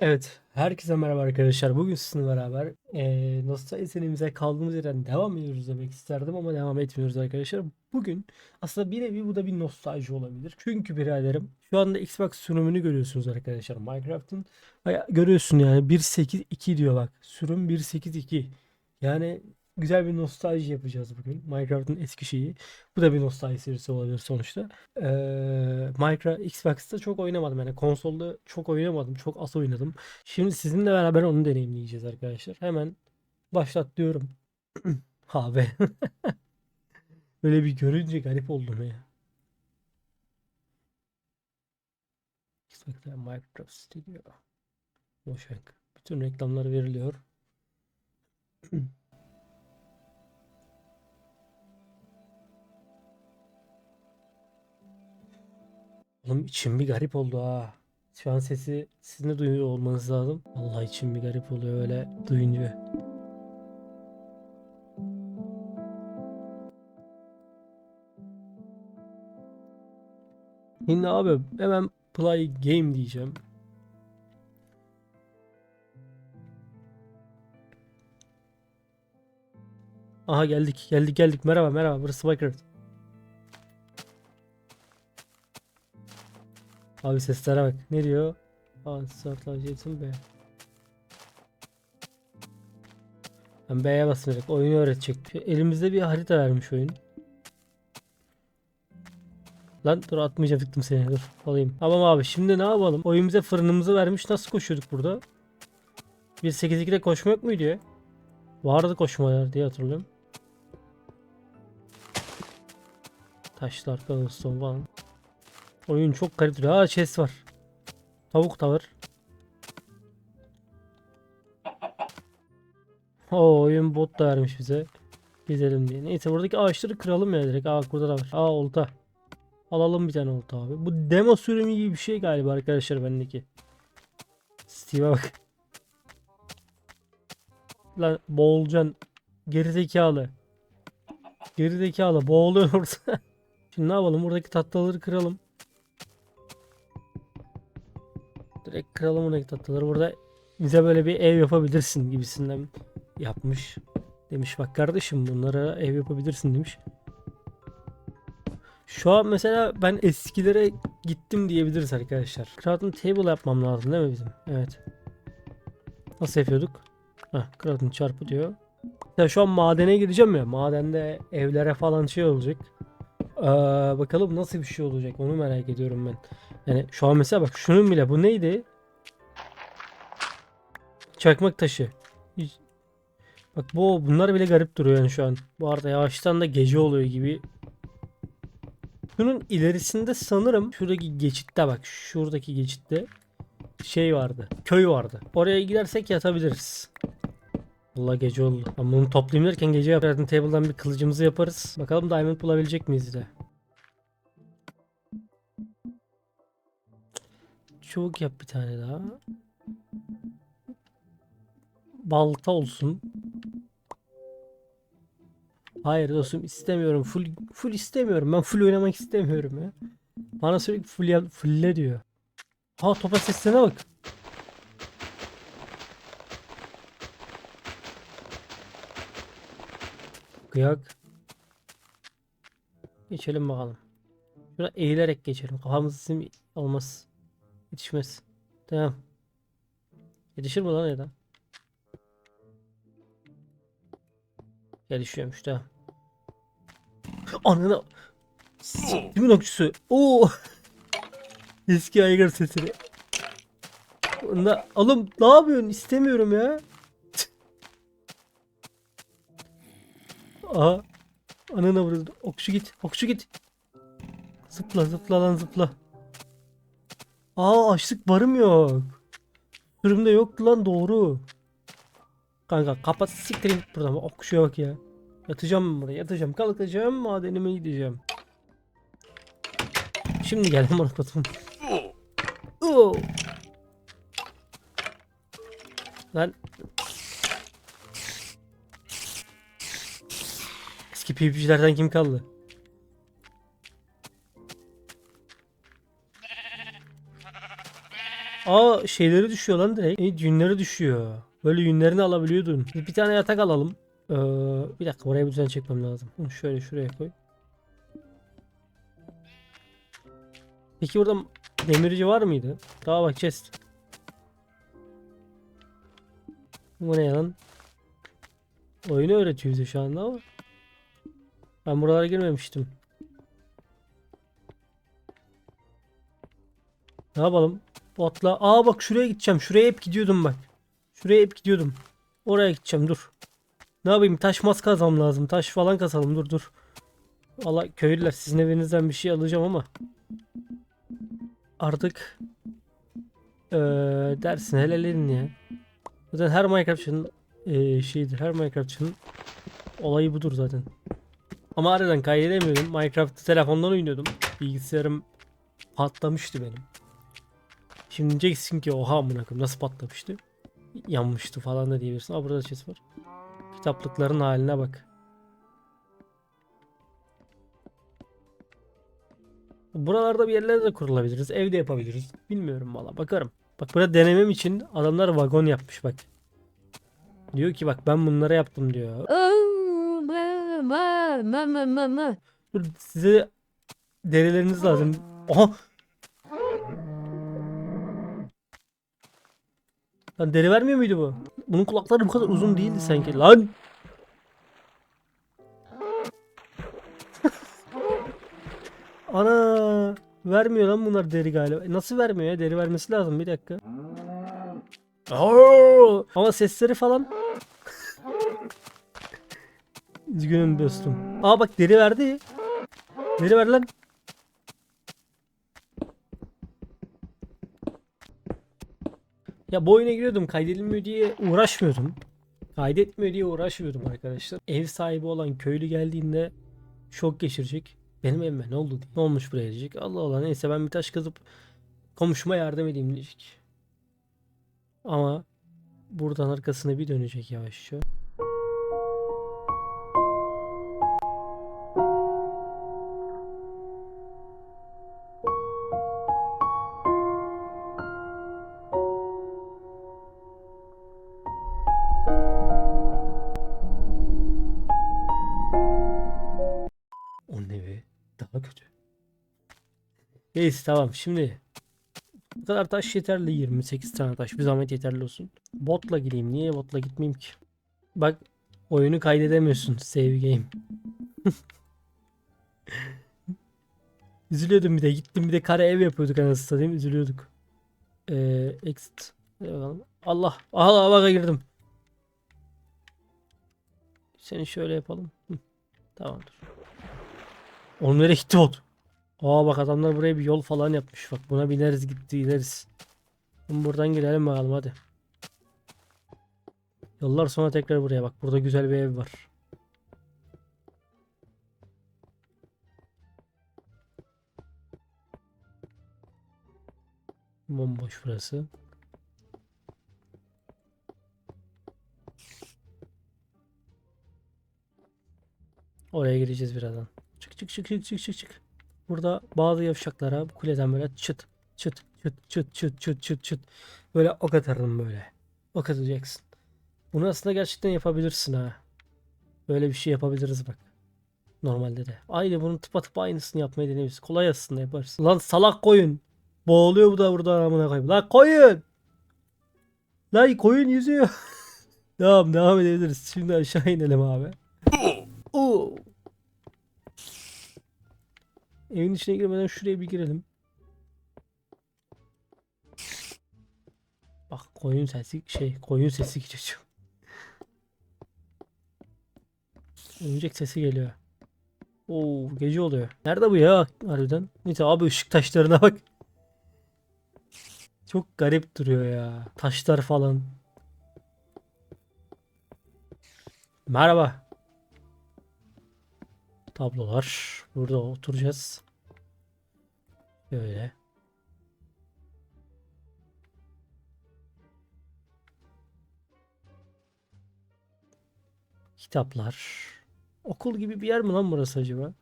Evet, herkese merhaba arkadaşlar. Bugün sizinle beraber eee nostalji serimize kaldığımız yerden devam ediyoruz demek isterdim ama devam etmiyoruz arkadaşlar. Bugün aslında bir nevi bu da bir nostalji olabilir. Çünkü biraderim şu anda Xbox sürümünü görüyorsunuz arkadaşlar Minecraft'ın. Görüyorsun yani 1.8.2 diyor bak. Sürüm 1.8.2. Yani güzel bir nostalji yapacağız bugün. Minecraft'ın eski şeyi. Bu da bir nostalji serisi olabilir sonuçta. Ee, Minecraft Xbox'ta çok oynamadım yani konsolda çok oynamadım çok az oynadım. Şimdi sizinle beraber onu deneyimleyeceğiz arkadaşlar. Hemen başlat diyorum. Abi. Böyle bir görünce garip oldum ya. Xbox'ta Minecraft Studio. Boşak. Bütün reklamlar veriliyor. Oğlum içim bir garip oldu ha. Şu an sesi sizin de duyuyor olmanız lazım. Allah içim bir garip oluyor öyle duyunca. Şimdi abi hemen play game diyeceğim. Aha geldik geldik geldik merhaba merhaba burası Minecraft. Abi seslere bak. Ne diyor? Startlayacaksın B. Ben B'ye basmayacak. Oyunu öğretecek. Elimizde bir harita vermiş oyun. Lan dur atmayacaktım seni. Dur alayım. Tamam abi şimdi ne yapalım? Oyun bize fırınımızı vermiş. Nasıl koşuyorduk burada? 1.8.2'de koşma yok muydu ya? Vardı koşmalar diye hatırlıyorum. Taşlar, cobblestone falan. Oyun çok garip duruyor. Aa chest var. Tavuk da var. Oo oyun bot da vermiş bize. Gezelim diye. Neyse buradaki ağaçları kıralım ya direkt. Aa burada da var. Aa olta. Alalım bir tane olta abi. Bu demo sürümü gibi bir şey galiba arkadaşlar bendeki. Steve'e bak. Lan boğulacaksın. Gerizekalı. Gerizekalı boğuluyor orada. Şimdi ne yapalım? Buradaki tahtaları kıralım. Direkt kıralım buradaki tahtaları. Burada bize böyle bir ev yapabilirsin gibisinden yapmış. Demiş bak kardeşim bunlara ev yapabilirsin demiş. Şu an mesela ben eskilere gittim diyebiliriz arkadaşlar. Crafting table yapmam lazım değil mi bizim? Evet. Nasıl yapıyorduk? Heh, crafting çarpı diyor. Ya şu an madene gireceğim ya. Madende evlere falan şey olacak. Ee, bakalım nasıl bir şey olacak onu merak ediyorum ben. Yani şu an mesela bak şunun bile bu neydi? Çakmak taşı. Bak bu bunlar bile garip duruyor yani şu an. Bu arada yavaştan da gece oluyor gibi. Şunun ilerisinde sanırım şuradaki geçitte bak şuradaki geçitte şey vardı. Köy vardı. Oraya gidersek yatabiliriz. Allah gece oldu. Ama bunu toplayayım derken gece yapardım. Table'dan bir kılıcımızı yaparız. Bakalım diamond bulabilecek miyiz de. Çubuk yap bir tane daha. Balta olsun. Hayır dostum istemiyorum. Full full istemiyorum. Ben full oynamak istemiyorum ya. Bana sürekli full yap, fullle diyor. Ha topa seslerine bak. Kıyak. Geçelim bakalım. Şuna eğilerek geçelim. Kafamız sim olmaz. Yetişmez. Tamam. Yetişir mi lan ya da? Gelişiyormuş tamam. Ananı Kimin okçusu? Oo. Eski aygır sesini. Bunda alım ne yapıyorsun? İstemiyorum ya. Aha. Anana vurdu. Okçu git. Okçu git. Zıpla zıpla lan zıpla. Aa açlık barım yok. Sürümde yoktu lan doğru. Kanka kapat siktir git buradan. Okçuya bak ya. Yatacağım buraya yatacağım. Kalkacağım madenime gideceğim. Şimdi geldim bana. Oo. Lan. Eski PvP'cilerden kim kaldı? Aa şeyleri düşüyor lan direkt. Evet, yünleri düşüyor. Böyle yünlerini alabiliyordun. Biz Bir tane yatak alalım. Ee, bir dakika oraya bir düzen çekmem lazım. Bunu şöyle şuraya koy. Peki burada demirci var mıydı? Daha bak chest. Bu ne lan? Oyunu öğretiyor bize şu anda ama. Ben buralara girmemiştim. Ne yapalım? Botla. Aa bak şuraya gideceğim. Şuraya hep gidiyordum bak. Şuraya hep gidiyordum. Oraya gideceğim dur. Ne yapayım? Taş mas kazmam lazım. Taş falan kazalım. Dur dur. Valla köylüler sizin evinizden bir şey alacağım ama. Artık eee dersin helal edin ya. Zaten her Minecraft'çının eee şeyidir. Her Minecraft'çının olayı budur zaten. Ama aradan kaydedemiyordum. Minecraft'ı telefondan oynuyordum. Bilgisayarım patlamıştı benim. Şimdi diyeceksin ki oha amına koyayım nasıl patlamıştı? Yanmıştı falan da diyebilirsin. Aa burada chest var. Kitaplıkların haline bak. Buralarda bir yerlere de kurulabiliriz. Evde yapabiliriz. Bilmiyorum valla bakarım. Bak burada denemem için adamlar vagon yapmış bak. Diyor ki bak ben bunları yaptım diyor. Oh, size derileriniz lazım. Aha. Lan deri vermiyor muydu bu? Bunun kulakları bu kadar uzun değildi sanki. Lan. Ana. Vermiyor lan bunlar deri galiba. E, Nasıl vermiyor ya? Deri vermesi lazım bir dakika. Oo! Ama sesleri falan. Üzgünüm dostum. Aa bak deri verdi. Deri ver lan. Ya bu oyuna giriyordum kaydedilmiyor diye uğraşmıyordum. Kaydetmiyor diye uğraşmıyordum arkadaşlar. Ev sahibi olan köylü geldiğinde şok geçirecek. Benim evime ne oldu diye. Ne olmuş buraya diyecek. Allah Allah neyse ben bir taş kazıp komşuma yardım edeyim diyecek. Ama buradan arkasına bir dönecek yavaşça. Neyse tamam şimdi bu kadar taş yeterli 28 tane taş bir zahmet yeterli olsun. Botla gideyim niye botla gitmeyeyim ki? Bak oyunu kaydedemiyorsun save game. Üzülüyordum bir de gittim bir de kare ev yapıyorduk anasını satayım üzülüyorduk. Ee, exit. Allah Allah baka girdim. Seni şöyle yapalım. Tamamdır. Nereye gitti bot? Aa bak adamlar buraya bir yol falan yapmış. Bak buna bineriz gitti gideriz. Buradan girelim bakalım hadi. Yollar sonra tekrar buraya bak. Burada güzel bir ev var. Bomboş burası. Oraya gireceğiz birazdan. Çık çık çık çık çık çık çık. Burada bazı yavşaklara kuleden böyle çıt çıt çıt çıt çıt çıt çıt çıt böyle ok atarım böyle. Ok atacaksın. Bunu aslında gerçekten yapabilirsin ha. Böyle bir şey yapabiliriz bak. Normalde de. Aynı bunun tıpatıp aynısını yapmayı deneyebiliriz. Kolay aslında yaparız. Lan salak koyun. Boğuluyor bu da burada amına koyayım. Lan koyun. Lan koyun yüzüyor. tamam devam edebiliriz. Şimdi aşağı inelim abi. Oo. Evin içine girmeden şuraya bir girelim. Bak koyun sesi şey koyun sesi geçiyor. Örümcek sesi geliyor. Oo gece oluyor. Nerede bu ya harbiden? Neyse abi ışık taşlarına bak. Çok garip duruyor ya. Taşlar falan. Merhaba. Tablolar. Burada oturacağız. Böyle. Kitaplar. Okul gibi bir yer mi lan burası acaba?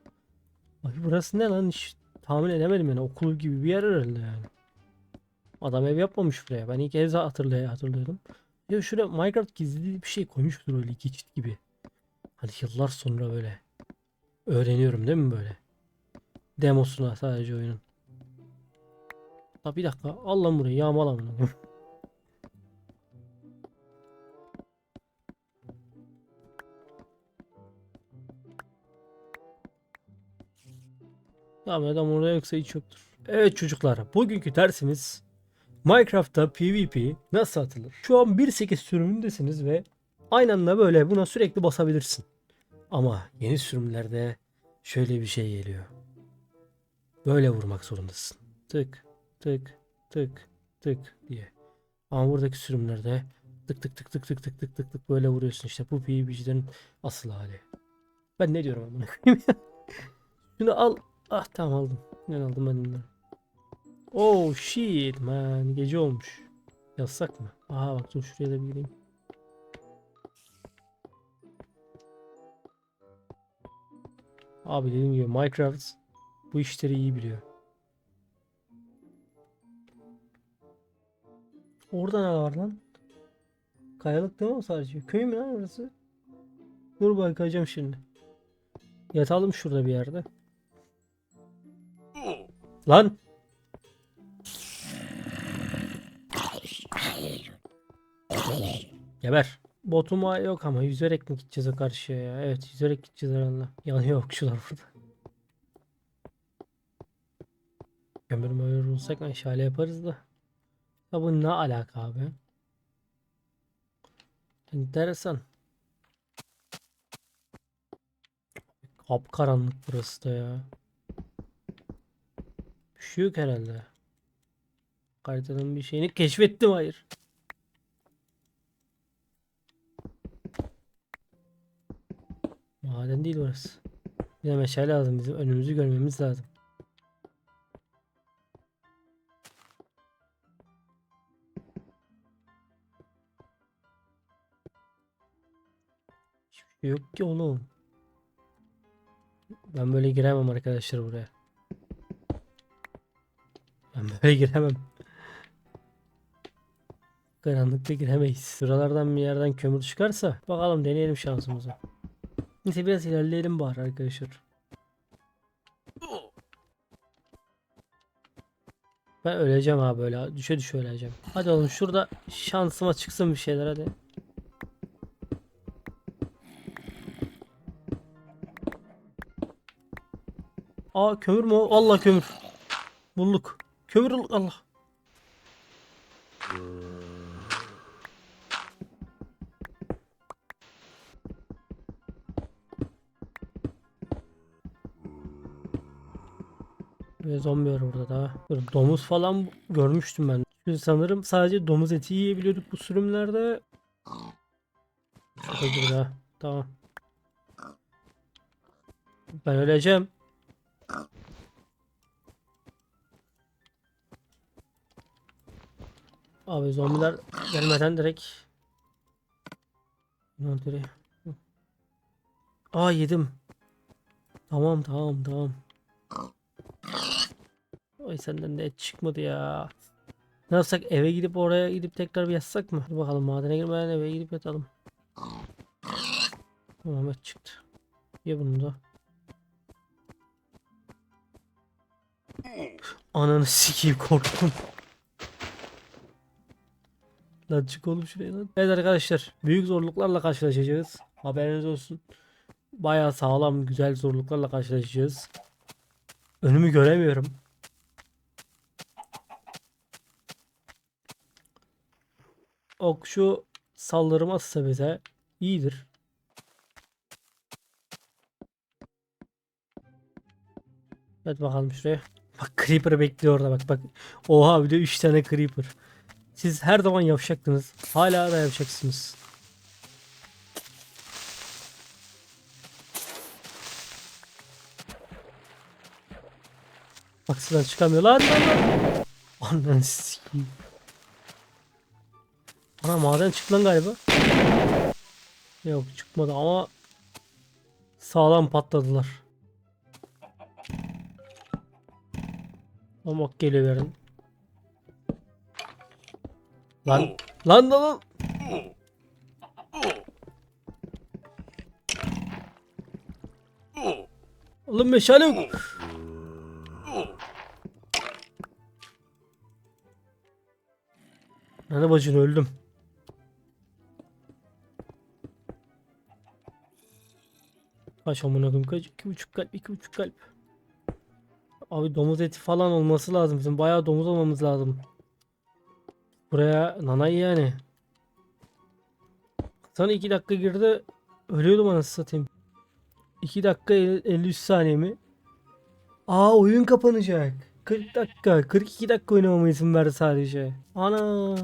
Ay burası ne lan hiç tahmin edemedim yani okul gibi bir yer herhalde yani. Adam ev yapmamış buraya. Ben ilk ev hatırlay hatırlıyordum. Ya şuraya Minecraft gizli bir şey koymuştur öyle geçit gibi. Hani yıllar sonra böyle öğreniyorum değil mi böyle? Demosuna sadece oyunun. Ha bir dakika. Al lan burayı yağmala bunu. Tamam adam orada yoksa hiç yoktur. Evet çocuklar bugünkü dersimiz Minecraft'ta PvP nasıl atılır? Şu an 1.8 sürümündesiniz ve aynı anda böyle buna sürekli basabilirsin. Ama yeni sürümlerde şöyle bir şey geliyor. Böyle vurmak zorundasın. Tık tık tık tık diye. Ama buradaki sürümlerde tık tık tık tık tık tık tık tık tık böyle vuruyorsun işte bu PvP'cilerin asıl hali. Ben ne diyorum amına koyayım ya. Şunu al. Ah tamam aldım. Ben aldım ben bunları. Oh shit man. Gece olmuş. Yazsak mı? Aha bak dur şuraya da bir gireyim. Abi dediğim gibi Minecraft bu işleri iyi biliyor. Orada ne var lan? Kayalık değil mi sadece? Köy mü lan orası? Dur bakacağım şimdi. Yatalım şurada bir yerde. Lan! Geber. Botuma yok ama yüzerek mi gideceğiz o karşıya ya? Evet yüzerek gideceğiz herhalde. Yanıyor okçular burada. Kömür mömür bulsak meşale yaparız da. Ya bu ne alaka abi? Enteresan. Kapkaranlık burası da ya. Bir şey yok herhalde. Haritanın bir şeyini keşfettim hayır. Maden değil burası. Bir de meşale lazım bizim önümüzü görmemiz lazım. Şey yok ki oğlum. Ben böyle giremem arkadaşlar buraya. Ben böyle giremem. Karanlıkta giremeyiz. Sıralardan bir yerden kömür çıkarsa bakalım deneyelim şansımızı. Neyse biraz ilerleyelim bari arkadaşlar. Ben öleceğim abi böyle düşe düşe öleceğim. Hadi oğlum şurada şansıma çıksın bir şeyler hadi. Aa kömür mü? Allah kömür. Bulduk. Kömür Allah. Ve zombi var burada da. Domuz falan görmüştüm ben. Çünkü sanırım sadece domuz eti yiyebiliyorduk bu sürümlerde. Burada. Tamam. Ben öleceğim. Abi zombiler gelmeden direkt Inventary. Aa yedim. Tamam tamam tamam. Ay senden de et çıkmadı ya. Ne yapsak eve gidip oraya gidip tekrar bir yatsak mı? Dur bakalım madene girmeden eve gidip yatalım. Tamam et çıktı. Ye bunu da. Ananı sikeyim korktum. Lan çık oğlum şuraya lan. Evet arkadaşlar büyük zorluklarla karşılaşacağız. Haberiniz olsun. Bayağı sağlam güzel zorluklarla karşılaşacağız. Önümü göremiyorum. Okçu saldırmazsa bize iyidir. Evet bakalım şuraya. Bak Creeper bekliyor orada bak bak. Oha bir de 3 tane Creeper. Siz her zaman yavşaktınız. Hala da yavşaksınız. Bak sıradan çıkamıyor lan lan lan. Ananı sikeyim. Ana maden çıktı lan galiba. Yok çıkmadı ama sağlam patladılar. Ama bak geliyor yarın. Lan lan lan lan. Oğlum meşale yok. Nane bacını öldüm. Kaç amına koyayım kaç? İki buçuk kalp, iki buçuk kalp. Abi domuz eti falan olması lazım. Bizim bayağı domuz olmamız lazım. Buraya nanay yani. Sana iki dakika girdi. Ölüyordum anasını satayım. 2 dakika el- 53 saniye mi? Aa oyun kapanacak. 40 dakika. 42 dakika oynamama izin verdi sadece. Ana.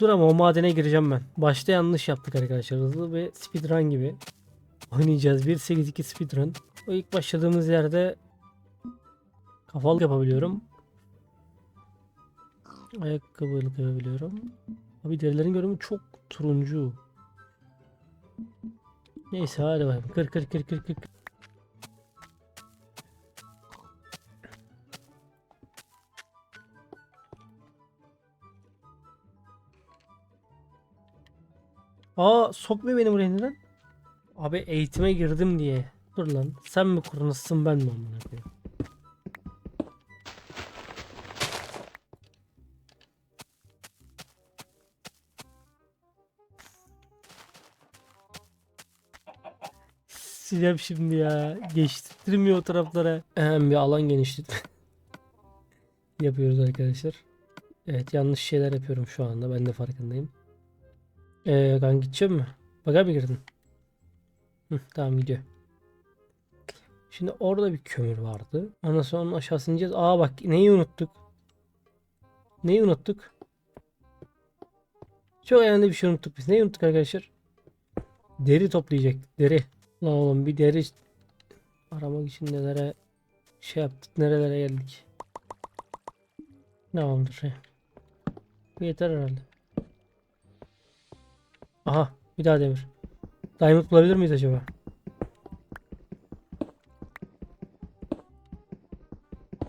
Dur ama o madene gireceğim ben. Başta yanlış yaptık arkadaşlar. Hızlı bir speedrun gibi. Oynayacağız. 1.8.2 speedrun. O ilk başladığımız yerde kafalık yapabiliyorum. Ayakkabılık yapabiliyorum. Abi derilerin görünümü çok turuncu. Neyse hadi bakalım. Kır kır kır kır kır. Aa sokma beni buraya neden? Abi eğitime girdim diye. Dur lan. Sen mi kurnazsın ben mi amına koyayım? Sileceğim şimdi ya. Geçtirmiyor o taraflara. Hem bir alan genişlet. Yapıyoruz arkadaşlar. Evet yanlış şeyler yapıyorum şu anda. Ben de farkındayım. Ee, kan gideceğim mi? Baga mı girdin? Hı, tamam gidiyor. Şimdi orada bir kömür vardı. Ondan sonra onun aşağısına ineceğiz. Aa bak neyi unuttuk? Neyi unuttuk? Çok önemli bir şey unuttuk biz. Neyi unuttuk arkadaşlar? Deri toplayacaktık. Deri. Lan oğlum bir deri aramak için nelere şey yaptık. Nerelere geldik. Tamamdır. Bu yeter herhalde. Aha bir daha demir. Diamond bulabilir miyiz acaba?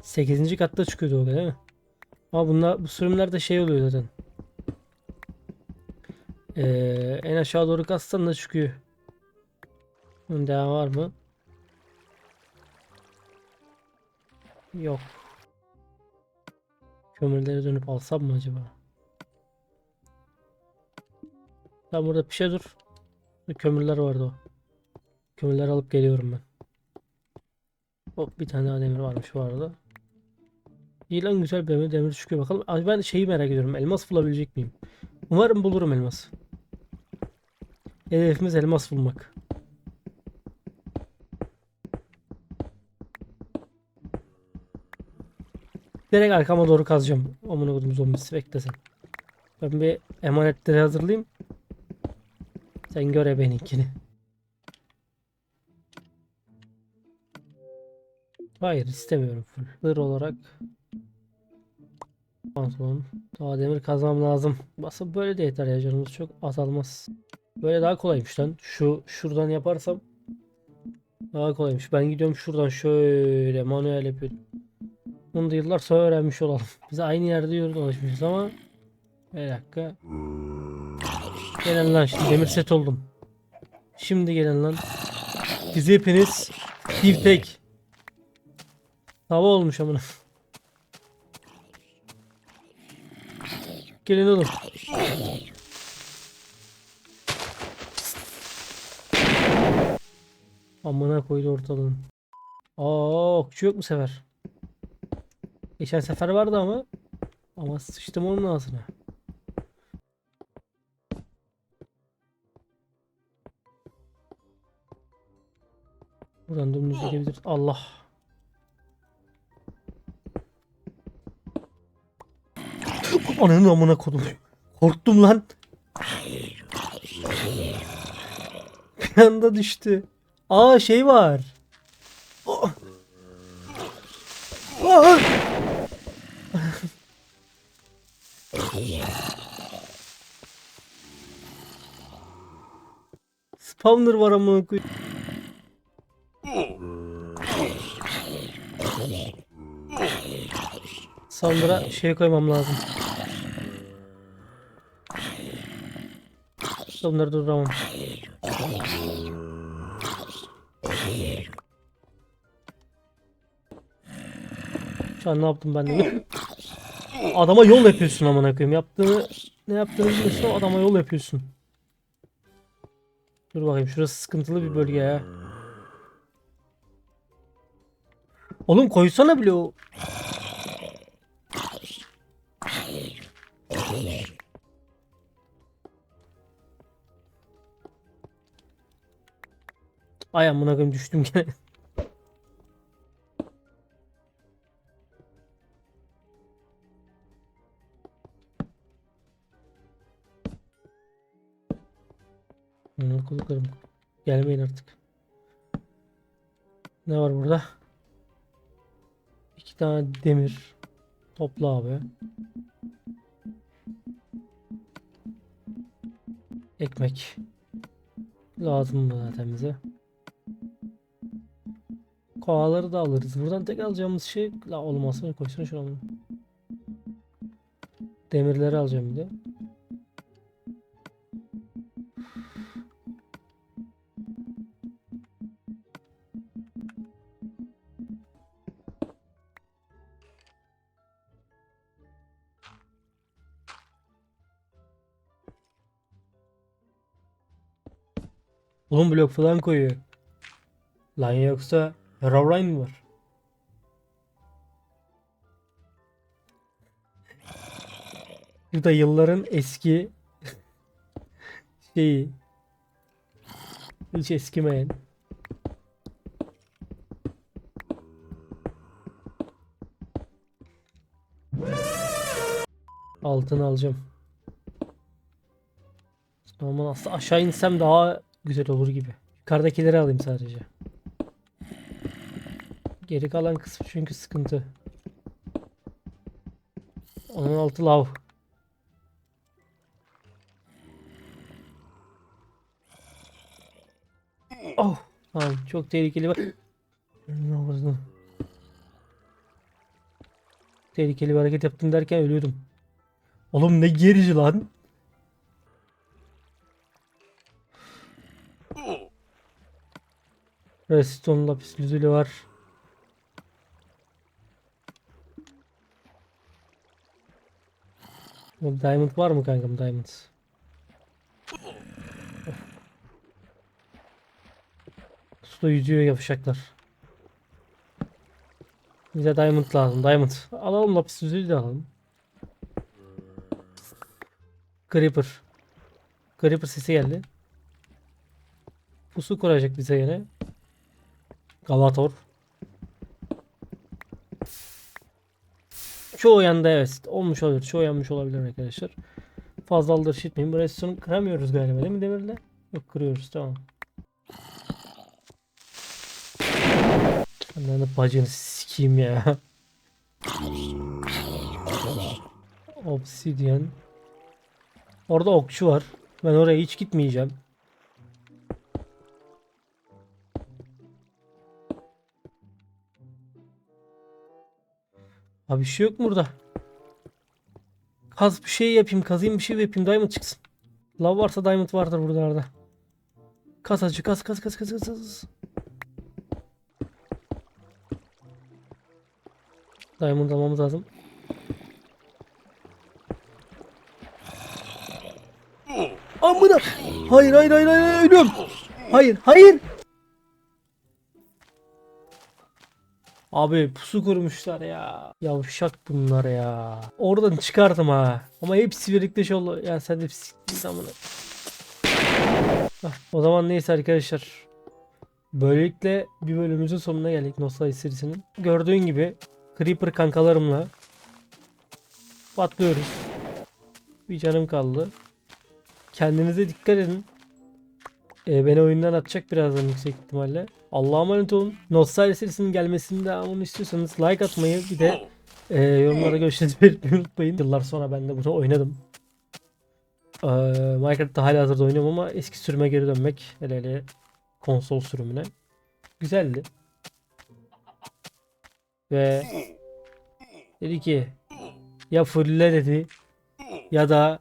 Sekizinci katta çıkıyordu o değil mi? Ama bunlar bu sürümlerde şey oluyor zaten. Ee, en aşağı doğru kastan da çıkıyor. Bunun devamı var mı? Yok. Kömürlere dönüp alsam mı acaba? Tam burada bir şey dur. Kömürler vardı o. Kömürleri alıp geliyorum ben. Hop bir tane daha demir varmış bu arada. İyi lan güzel demir, demir çıkıyor bakalım. Abi ben şeyi merak ediyorum. Elmas bulabilecek miyim? Umarım bulurum elmas. Hedefimiz elmas bulmak. Direkt arkama doğru kazacağım. Amına kodum zombisi beklesin. Ben bir emanetleri hazırlayayım. Sen göre benimkini. Hayır istemiyorum full. Zırh olarak pantolon. Daha demir kazmam lazım. Aslında böyle de yeter ya canımız çok azalmaz. Böyle daha kolaymış lan. Şu şuradan yaparsam daha kolaymış. Ben gidiyorum şuradan şöyle manuel yapıyorum. Bunu da yıllar sonra öğrenmiş olalım. Biz aynı yerde yürü dolaşmışız ama bir dakika. Gelin lan şimdi demir set oldum. Şimdi gelin lan. Biz hepiniz bir tek. Hava olmuş amına. Gelin oğlum. Amına koydu ortalığın. Aa okçu yok bu sefer. Geçen sefer vardı ama. Ama sıçtım onun ağzına. Buradan dümdüz gidebiliriz. Allah. Ananın amına kodum. Korktum lan. Bir anda düştü. Aa şey var. Oh. Aa! Spawner var amına koyayım. Sandıra şey koymam lazım. Bunları durduramam. Şu an ne yaptım ben de? Adama yol yapıyorsun amına koyayım. Yaptığını ne yaptığını bilmiyorsun ama adama yol yapıyorsun. Dur bakayım şurası sıkıntılı bir bölge ya. Oğlum koysana bile o. Ay amına koyayım düştüm gene. Amına koduklarım. Gelmeyin artık. Ne var burada? İki tane demir. Topla abi. Ekmek. Lazım mı zaten bize? Kovaları da alırız. Buradan tek alacağımız şey la olmasın koysana şuna bunu. Demirleri alacağım bir de. Oğlum blok falan koyuyor. Lan yoksa Herobrine mi var? Bu da yılların eski şeyi. Hiç eskimeyen. Altını alacağım. Aman aslında aşağı insem daha güzel olur gibi. Yukarıdakileri alayım sadece. Geri kalan kısmı çünkü sıkıntı. Onun altı lav. Oh, tamam çok tehlikeli. Ne oldu? Tehlikeli bir hareket yaptım derken ölüyordum. Oğlum ne gerici lan? Redstone lapis lazuli var. Diamond var mı kankam diamond? Suda yüzüyor yapışacaklar. Bize diamond lazım diamond. Alalım lapis lazuli de alalım. Creeper. Creeper sesi geldi. Pusu kuracak bize yine. Galator. Çoğu yanda evet olmuş olabilir. Çoğu yanmış olabilir arkadaşlar. Fazla aldırış etmeyin. Bu restoranu kıramıyoruz galiba değil mi demirle? Yok kırıyoruz tamam. Ananı bacını sikeyim ya. Obsidian. Orada okçu var. Ben oraya hiç gitmeyeceğim. Abi bir şey yok burada? Kaz bir şey yapayım, kazayım bir şey yapayım, diamond çıksın. Lav varsa diamond vardır buralarda. Kaz acı, kaz kaz kaz kaz kaz. kaz. Diamond almamız lazım. Amına! Hayır hayır hayır hayır ölüyorum. Hayır hayır. Abi pusu kurmuşlar ya. Yavşak bunlar ya. Oradan çıkardım ha. Ama hepsi birlikte şey oldu. Ya sen de siktir zamana. Ah, o zaman neyse arkadaşlar. Böylelikle bir bölümümüzün sonuna geldik Nostalji serisinin. Gördüğün gibi Creeper kankalarımla patlıyoruz. Bir canım kaldı. Kendinize dikkat edin. Ee, beni oyundan atacak birazdan yüksek ihtimalle. Allah'a emanet olun. Nostalji serisinin gelmesini devamını istiyorsanız like atmayı bir de e, yorumlara görüşlerinizi belirtmeyi unutmayın. Yıllar sonra ben de bunu oynadım. Ee, Minecraft'ta hala hazırda oynuyorum ama eski sürüme geri dönmek hele hele konsol sürümüne güzeldi. Ve dedi ki ya fulle dedi ya da